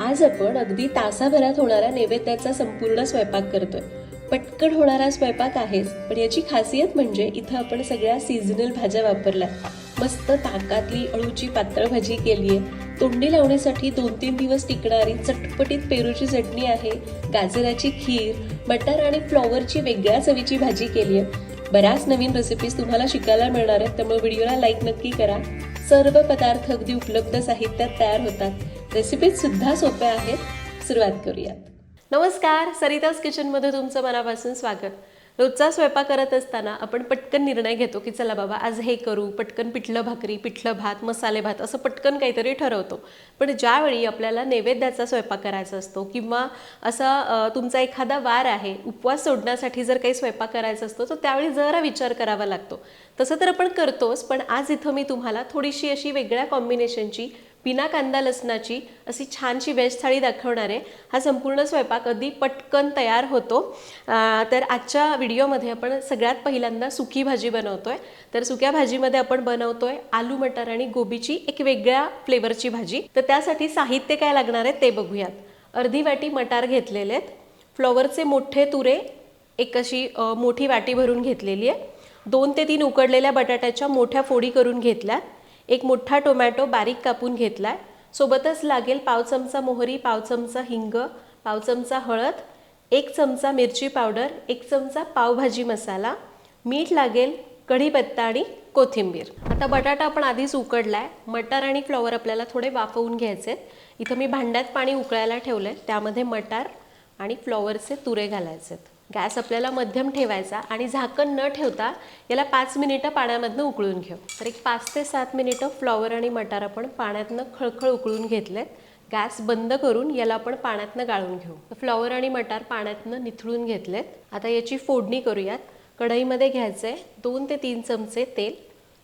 आज आपण अगदी तासाभरात होणारा नैवेद्याचा संपूर्ण स्वयंपाक करतोय. पटकन होणारा स्वयंपाक आहेच पण याची खासियत म्हणजे इथं आपण सगळ्या सीझनल भाज्या वापरल्या मस्त ताकातली अळूची पातळ भाजी केली आहे तोंडी लावण्यासाठी दोन तीन दिवस टिकणारी चटपटीत पेरूची चटणी आहे गाजराची खीर मटार आणि फ्लॉवरची वेगळ्या चवीची भाजी केली आहे बऱ्याच नवीन रेसिपीज तुम्हाला शिकायला मिळणार आहेत त्यामुळे व्हिडिओला लाईक नक्की करा. सर्व पदार्थ अगदी उपलब्ध साहित्यात तयार होतात. रेसिपीज सुद्धा सोप्या आहेत. सुरुवात करूयात. नमस्कार सरिताज किचनमध्ये तुमचं मनापासून स्वागत. रोजचा स्वयंपाक करत असताना आपण पटकन निर्णय घेतो की चला बाबा आज हे करू. पटकन पिठलं भाकरी पिठलं भात मसाले भात असं पटकन काहीतरी ठरवतो. पण ज्यावेळी आपल्याला नैवेद्याचा स्वयंपाक करायचा असतो किंवा असा तुमचा एखादा वार आहे उपवास सोडण्यासाठी जर काही स्वयंपाक करायचा असतो तर त्यावेळी जरा विचार करावा लागतो. तसं तर आपण करतोच पण आज इथं मी तुम्हाला थोडीशी अशी वेगळ्या कॉम्बिनेशनची बिना कांदा लसणाची अशी छानशी व्हेज थाळी दाखवणार आहे. हा संपूर्ण स्वयंपाक अगदी पटकन तयार होतो. तर आजच्या व्हिडिओमध्ये आपण सगळ्यात पहिल्यांदा सुकी भाजी बनवतोय. तर सुक्या भाजीमध्ये आपण बनवतोय आलू मटार आणि गोबीची एक वेगळ्या फ्लेवरची भाजी. तर त्यासाठी साहित्य काय लागणार आहे ते बघूयात. अर्धी वाटी मटार घेतलेले आहेत. फ्लॉवरचे मोठे तुरे एक अशी मोठी वाटी भरून घेतलेली आहे. दोन ते तीन उकडलेल्या बटाट्याच्या मोठ्या फोडी करून घेतल्यात. एक मोठा टोमॅटो बारीक कापून घेतला आहे सोबतच लागेल पाव चमचा मोहरी पाव चमचा हिंग पाव चमचा हळद एक चमचा मिरची पावडर एक चमचा पावभाजी मसाला मीठ लागेल कढीपत्ता आणि कोथिंबीर. आता बटाटा आपण आधीच उकडला आहे मटार आणि फ्लॉवर आपल्याला थोडे वाफवून घ्यायचे आहेत इथं मी भांड्यात पाणी उकळायला ठेवलं आहे त्यामध्ये मटार आणि फ्लॉवरचे तुरे घालायचे आहेत गॅस आपल्याला मध्यम ठेवायचा आणि झाकण न ठेवता याला पाच मिनिटं पाण्यामधनं उकळून घेऊ. तर एक पाच ते सात मिनिटं फ्लॉवर आणि मटार आपण पाण्यातनं खळखळ उकळून घेतलेत. गॅस बंद करून याला आपण पाण्यातनं गाळून घेऊ. फ्लॉवर आणि मटार पाण्यातनं निथळून घेतलेत. आता याची फोडणी करूयात. कढईमध्ये घ्यायचं आहे दोन ते तीन चमचे तेल.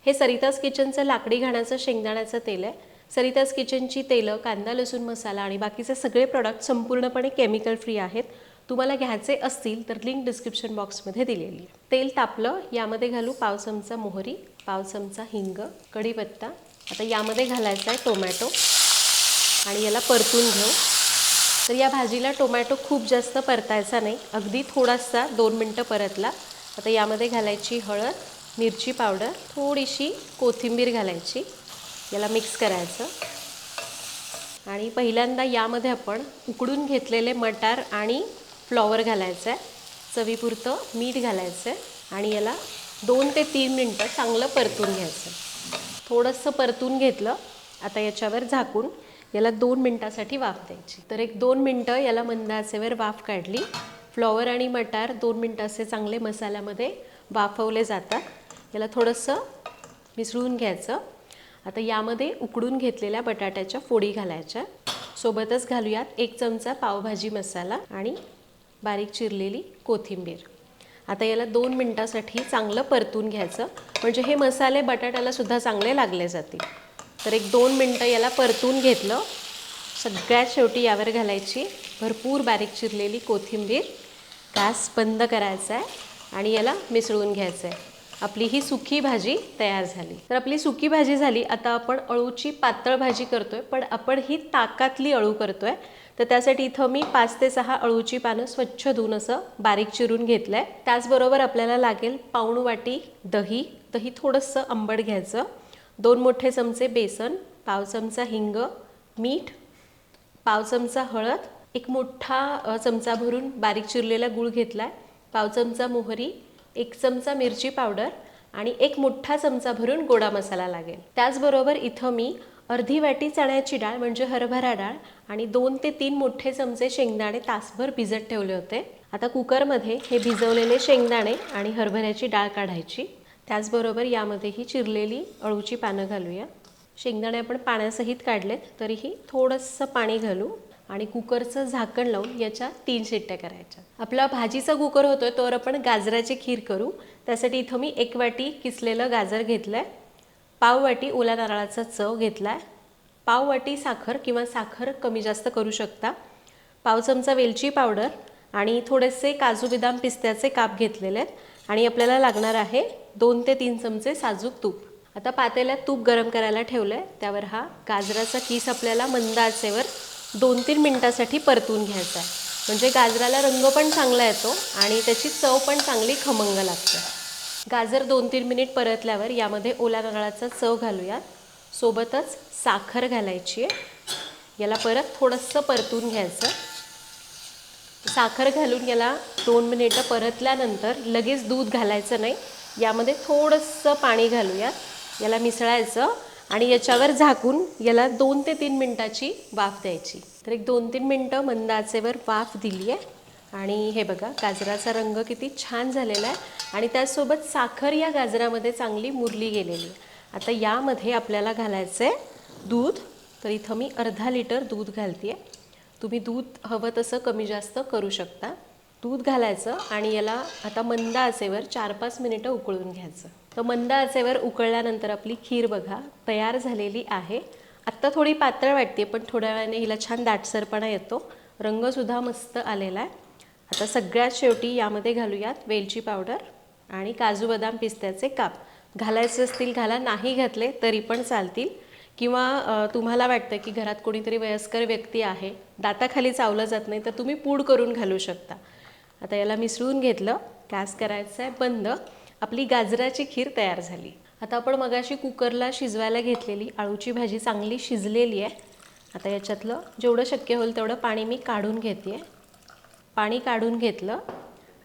हे सरिताज किचनचं लाकडी घाण्याचं शेंगदाण्याचं तेल आहे. सरिताज किचनची तेलं कांदा लसूण मसाला आणि बाकीचे सगळे प्रॉडक्ट संपूर्णपणे केमिकल फ्री आहेत. तुम्हाला घ्यायचे असतील तर लिंक डिस्क्रिप्शन बॉक्समध्ये दिलेली आहे. तेल तापलं यामध्ये घालू पाव चमचा मोहरी पाव चमचा हिंग कढीपत्ता. आता यामध्ये घालायचा आहे टोमॅटो. आणि याला परतून घेऊ. तर या भाजीला टोमॅटो खूप जास्त परतायचा नाही. अगदी थोडासा दोन मिनटं परतला. आता यामध्ये घालायची हळद मिरची पावडर थोडीशी कोथिंबीर घालायची. याला मिक्स करायचं. आणि पहिल्यांदा यामध्ये आपण उकडून घेतलेले मटार आणि फ्लॉवर घालायचं आहे चवीपुरतं मीठ घालायचं आहे आणि याला दोन ते तीन मिनटं चांगलं परतून घ्यायचं थोडंसं परतून घेतलं आता याच्यावर झाकून याला दोन मिनटासाठी वाफ द्यायची. तर एक दोन मिनटं याला मंद आचेवर वाफ काढली. फ्लॉवर आणि मटार दोन मिनटं असे चांगले मसाल्यामध्ये वाफवले जातात. याला थोडंसं मिसळून घ्यायचं. आता यामध्ये उकडून घेतलेल्या बटाट्याच्या फोडी घालायच्या. सोबतच घालूयात एक चमचा पावभाजी मसाला आणि बारीक चिरलेली कोथिंबीर. आता याला दोन मिनटासाठी चांगलं परतून घ्यायचं. म्हणजे हे मसाले बटाट्याला सुद्धा चांगले लागले जातील. तर एक दोन मिनटं याला परतून घेतलं. सगळ्यात शेवटी यावर घालायची भरपूर बारीक चिरलेली कोथिंबीर. गॅस बंद करायचा आहे आणि याला मिसळून घ्यायचं आहे. आपली ही सुकी भाजी तयार झाली. तर आपली सुकी भाजी झाली आता आपण अळूची पातळ भाजी करतोय पण आपण ही ताकातली अळू करतोय. तर त्यासाठी इथं मी पाच ते सहा अळूची पानं स्वच्छ धुवून असं बारीक चिरून घेतलं आहे त्याचबरोबर आपल्याला लागेल पाऊण वाटी दही. दही थोडंसं आंबट घ्यायचं. दोन मोठे चमचे बेसन पाव चमचा हिंग मीठ पाव चमचा हळद एक मोठा चमचा भरून बारीक चिरलेला गूळ घेतला आहे पाव चमचा मोहरी एक चमचा मिरची पावडर आणि एक मोठा चमचा भरून गोडा मसाला लागेल. त्याचबरोबर इथं मी अर्धी वाटी चण्याची डाळ म्हणजे हरभरा डाळ आणि दोन ते तीन मोठे चमचे शेंगदाणे तासभर भिजत ठेवले होते. आता कुकरमध्ये हे भिजवलेले शेंगदाणे आणि हरभऱ्याची डाळ काढायची. त्याचबरोबर यामध्ये ही चिरलेली अळूची पानं घालूया. शेंगदाणे आपण पाण्यासहित काढलेत तरीही थोडंसं पाणी घालू. आणि कुकरचं झाकण लावून याच्या तीन शिट्ट्या करायच्या. आपला भाजीचा कुकर होतोय तर आपण गाजराची खीर करू. त्यासाठी इथं मी एक वाटी किसलेलं गाजर घेतलं आहे पाव वाटी ओल्या नारळाचा चव घेतला आहे पाव वाटी साखर किंवा साखर कमी जास्त करू शकता. पाव चमचा वेलची पावडर आणि थोडेसे काजू बदाम पिस्त्याचे काप घेतलेले आहेत. आणि आपल्याला लागणार आहे दोन ते तीन चमचे साजूक तूप. आता पातेल्यात तूप गरम करायला ठेवलं आहे त्यावर हा गाजराचा किस आपल्याला मंद आचेवर दोन तीन मिनटासाठी परतून घ्यायचा आहे. म्हणजे गाजराला रंग पण चांगला येतो आणि त्याची चव पण चांगली खमंग लागते. गाजर दोन तीन मिनिट परतल्यावर यामध्ये ओला नारळाचा चव घालूयात सोबतच साखर घालायची आहे. याला परत थोडंसं परतून घ्यायचं. साखर घालून याला दोन मिनिटं परतल्यानंतर लगेच दूध घालायचं नाही. यामध्ये थोडंसं पाणी घालूयात याला मिसळायचं. आणि याच्यावर झाकून याला दोन ते तीन मिनटाची वाफ द्यायची. तर एक दोन तीन मिनटं मंद आचेवर वाफ दिली आहे आणि हे बघा गाजराचा रंग किती छान झालेला आहे. आणि त्यासोबत साखर या गाजरामध्ये चांगली मुरली गेलेली आहे. आता यामध्ये आपल्याला घालायचं आहे दूध. तर इथं मी अर्धा लिटर दूध घालते तुम्ही दूध हवं तसं कमी जास्त करू शकता. दूध घालायचं आणि याला आता मंद आचेवर चार पाच मिनिटं उकळून घ्यायचं. तर मंद आचेवर उकळल्यानंतर आपली खीर बघा तयार झालेली आहे. आत्ता थोडी पातळ वाटते पण थोड्या वेळाने हिला छान दाटसरपणा येतो. रंगसुद्धा मस्त आलेला आहे. आता सगळ्यात शेवटी यामध्ये घालूयात वेलची पावडर आणि काजू बदाम पिस्त्याचे काप. घालायचे असतील घाला. नाही घातले तरी पण चालतील. किंवा तुम्हाला वाटतं की घरात कोणीतरी वयस्कर व्यक्ती आहे दाताखाली चावलं जात नाही तर तुम्ही पूड करून घालू शकता. आता याला मिसळून घेतलं. गॅस करायचं आहे बंद. आपली गाजराची खीर तयार झाली. आता आपण मगाशी कुकरला शिजवायला घेतलेली आळूची भाजी चांगली शिजलेली आहे. आता याच्यातलं जेवढं शक्य होईल तेवढं पाणी मी काढून घेते पाणी काढून घेतलं.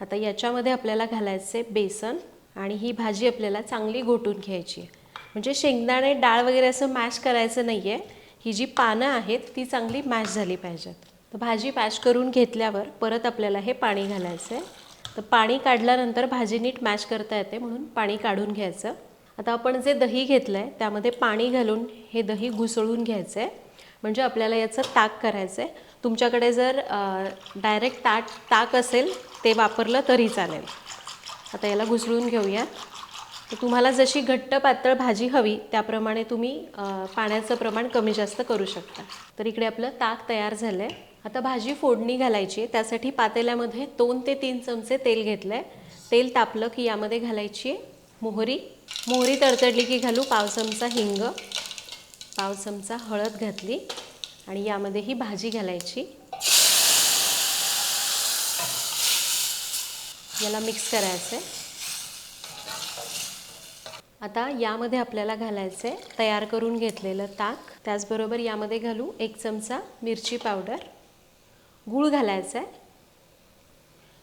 आता याच्यामध्ये आपल्याला घालायचे बेसन आणि ही भाजी आपल्याला चांगली घोटून घ्यायची आहे. म्हणजे शेंगदाणे डाळ वगैरे असं मॅश करायचं नाही आहे ही जी पानं आहेत ती चांगली मॅश झाली पाहिजेत. तर भाजी मॅश करून घेतल्यावर परत आपल्याला हे पाणी घालायचं आहे तर पाणी काढल्यानंतर भाजी नीट मॅश करता येते म्हणून पाणी काढून घ्यायचं. आता आपण जे दही घेतलं आहे त्यामध्ये पाणी घालून हे दही घुसळून घ्यायचं आहे म्हणजे आपल्याला याचं ताक करायचं आहे तुमच्याकडे जर डायरेक्ट ताट ताक असेल ते वापरलं तरी चालेल. आता याला घुसळून घेऊया. तर तुम्हाला जशी घट्ट पातळ भाजी हवी त्याप्रमाणे तुम्ही पाण्याचं प्रमाण कमी जास्त करू शकता. तर इकडे आपलं ताक तयार झालं आहे आता भाजी फोडणी घालायची आहे. त्यासाठी पातेल्यामध्ये दोन ते तीन चमचे तेल घेतलं आहे तेल तापलं की यामध्ये घालायची मोहरी. मोहरी तडतडली की घालू पाव चमचा हिंग. पाव चमचा हळद घातली. आणि यामध्ये ही भाजी घालायची. याला मिक्स करायचं आहे आता यामध्ये आपल्याला घालायचं आहे तयार करून घेतलेलं ताक. त्याचबरोबर यामध्ये घालू एक चमचा मिरची पावडर. गूळ घालायचा आहे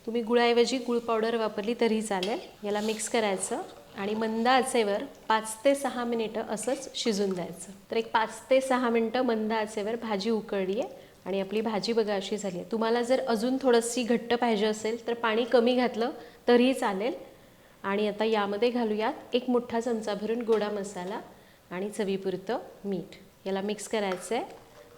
तुम्ही गुळाऐवजी गूळ पावडर वापरली तरी चालेल. याला मिक्स करायचं आणि मंद आचेवर पाच ते सहा मिनिटं असंच शिजून द्यायचं. तर एक पाच ते सहा मिनटं मंद आचेवर भाजी उकळली आहे आणि आपली भाजी बघा अशी झाली आहे तुम्हाला जर अजून थोडंशी घट्ट पाहिजे असेल तर पाणी कमी घातलं तरीही चालेल. आणि आता यामध्ये घालूयात एक मोठा चमचा भरून गोडा मसाला आणि चवीपुरतं मीठ. याला मिक्स करायचं आहे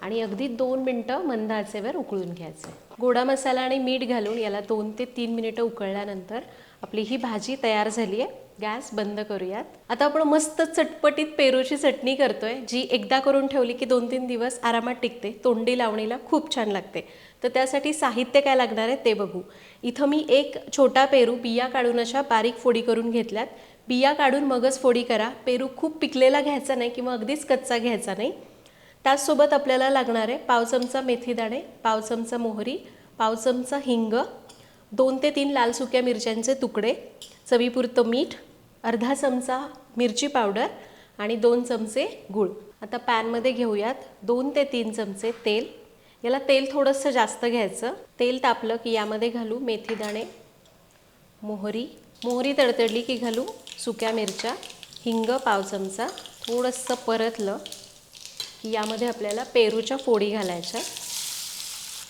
आणि अगदी दोन मिनटं मंद आचेवर उकळून घ्यायचं. गोडा मसाला आणि मीठ घालून याला दोन ते तीन मिनिटं उकळल्यानंतर आपली ही भाजी तयार झाली आहे गॅस बंद करूयात. आता आपण मस्त चटपटीत पेरूची चटणी करतोय जी एकदा करून ठेवली की दोन तीन दिवस आरामात टिकते. तोंडी लावणीला खूप छान लागते. तर त्यासाठी साहित्य काय लागणार आहे ते बघू. इथं मी एक छोटा पेरू बिया काढून अशा बारीक फोडी करून घेतल्यात. बिया काढून मगच फोडी करा. पेरू खूप पिकलेला घ्यायचा नाही किंवा अगदीच कच्चा घ्यायचा नाही. त्याचसोबत आपल्याला लागणार आहे पाव चमचा मेथीदाणे पाव चमचा मोहरी पाव चमचा हिंग दोन ते तीन लाल सुक्या मिरच्यांचे तुकडे चवीपुरतं मीठ अर्धा चमचा मिरची पावडर आणि दोन चमचे गूळ. आता पॅनमध्ये घेऊयात दोन ते तीन चमचे तेल. याला तेल थोडंसं जास्त घ्यायचं. तेल तापलं की यामध्ये घालू मेथीदाणे मोहरी. मोहरी तडतडली की घालू सुक्या मिरच्या हिंग पाव चमचा. थोडंसं परतलं. की यामध्ये आपल्याला पेरूच्या फोडी घालायच्या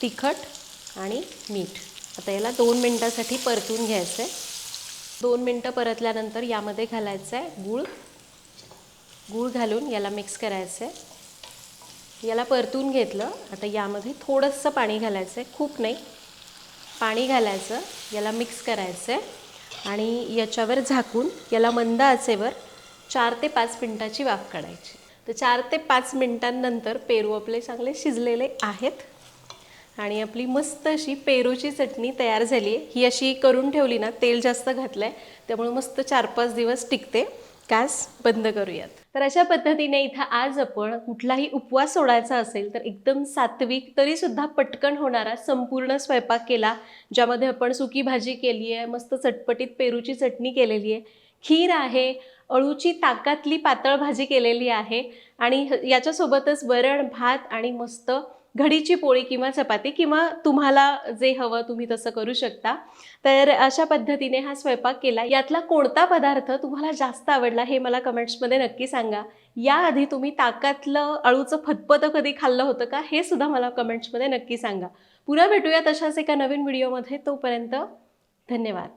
तिखट आणि मीठ. आता याला दोन मिनटासाठी परतून घ्यायचं आहे दोन मिनटं परतल्यानंतर यामध्ये घालायचं आहे गूळ. गूळ घालून याला मिक्स करायचं आहे याला परतून घेतलं आता यामध्ये थोडंसं पाणी घालायचं आहे खूप नाही. पाणी घालायचं याला मिक्स करायचं आहे आणि याच्यावर झाकून याला मंद आचेवर चार ते पाच मिनटाची वाफ काढायची. तर चार ते पाच मिनटांनंतर पेरू आपले चांगले शिजलेले आहेत. आणि आपली मस्त अशी पेरूची चटणी तयार झाली आहे. ही अशी करून ठेवली ना तेल जास्त घातलं आहे त्यामुळे मस्त चार पाच दिवस टिकते. गॅस बंद करूयात. तर अशा पद्धतीने इथं आज आपण कुठलाही उपवास सोडायचा असेल तर एकदम सात्विक तरी सुद्धा पटकन होणारा संपूर्ण स्वयंपाक केला ज्यामध्ये आपण सुकी भाजी केली आहे मस्त चटपटीत पेरूची चटणी केलेली आहे. खीर आहे अळूची ताकातली पातळ भाजी केलेली आहे आणि याच्यासोबतच वरण भात आणि मस्त घडीची पोळी किंवा चपाती किंवा तुम्हाला जे हवं तुम्ही तसं करू शकता. तर अशा पद्धतीने हा स्वयंपाक केला. यातला कोणता पदार्थ तुम्हाला जास्त आवडला हे मला कमेंट्समध्ये नक्की सांगा. याआधी तुम्ही ताकातलं अळूचं फतपतं कधी खाल्लं होतं का हे सुद्धा मला कमेंट्समध्ये नक्की सांगा. पुन्हा भेटूया तशाच एका नवीन व्हिडिओमध्ये. तोपर्यंत धन्यवाद.